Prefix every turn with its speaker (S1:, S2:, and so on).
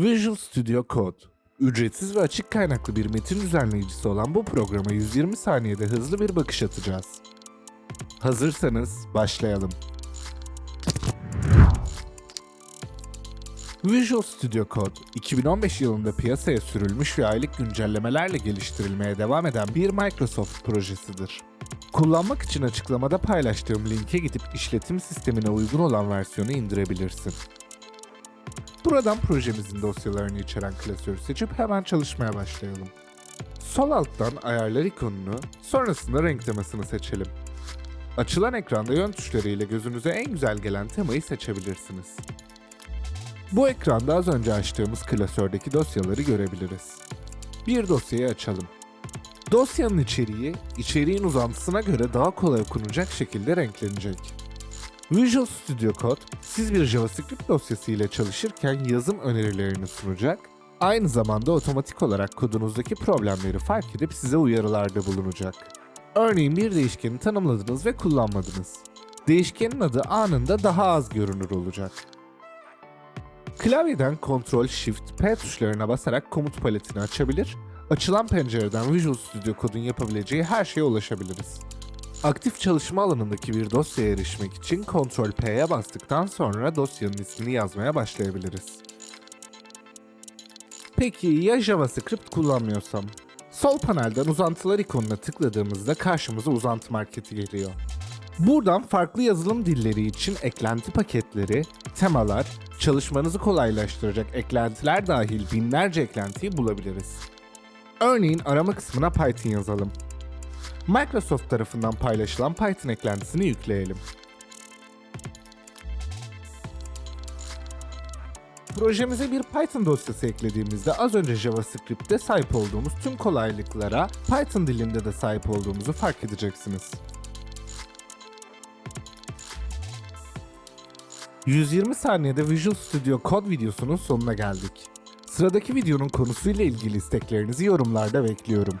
S1: Visual Studio Code Ücretsiz ve açık kaynaklı bir metin düzenleyicisi olan bu programa 120 saniyede hızlı bir bakış atacağız. Hazırsanız başlayalım. Visual Studio Code, 2015 yılında piyasaya sürülmüş ve aylık güncellemelerle geliştirilmeye devam eden bir Microsoft projesidir. Kullanmak için açıklamada paylaştığım linke gidip işletim sistemine uygun olan versiyonu indirebilirsin. Buradan projemizin dosyalarını içeren klasörü seçip hemen çalışmaya başlayalım. Sol alttan ayarlar ikonunu, sonrasında renk temasını seçelim. Açılan ekranda yön tuşları ile gözünüze en güzel gelen temayı seçebilirsiniz. Bu ekranda az önce açtığımız klasördeki dosyaları görebiliriz. Bir dosyayı açalım. Dosyanın içeriği, içeriğin uzantısına göre daha kolay okunacak şekilde renklenecek. Visual Studio Code, siz bir JavaScript dosyası ile çalışırken yazım önerilerini sunacak, aynı zamanda otomatik olarak kodunuzdaki problemleri fark edip size uyarılarda bulunacak. Örneğin bir değişkeni tanımladınız ve kullanmadınız. Değişkenin adı anında daha az görünür olacak. Klavyeden Ctrl Shift P tuşlarına basarak komut paletini açabilir, açılan pencereden Visual Studio Code'un yapabileceği her şeye ulaşabiliriz. Aktif çalışma alanındaki bir dosyaya erişmek için Ctrl P'ye bastıktan sonra dosyanın ismini yazmaya başlayabiliriz. Peki ya JavaScript kullanmıyorsam? Sol panelden uzantılar ikonuna tıkladığımızda karşımıza uzantı marketi geliyor. Buradan farklı yazılım dilleri için eklenti paketleri, temalar, çalışmanızı kolaylaştıracak eklentiler dahil binlerce eklentiyi bulabiliriz. Örneğin arama kısmına Python yazalım. Microsoft tarafından paylaşılan Python eklentisini yükleyelim. Projemize bir Python dosyası eklediğimizde az önce JavaScript'te sahip olduğumuz tüm kolaylıklara Python dilinde de sahip olduğumuzu fark edeceksiniz. 120 saniyede Visual Studio Code videosunun sonuna geldik. Sıradaki videonun konusuyla ilgili isteklerinizi yorumlarda bekliyorum.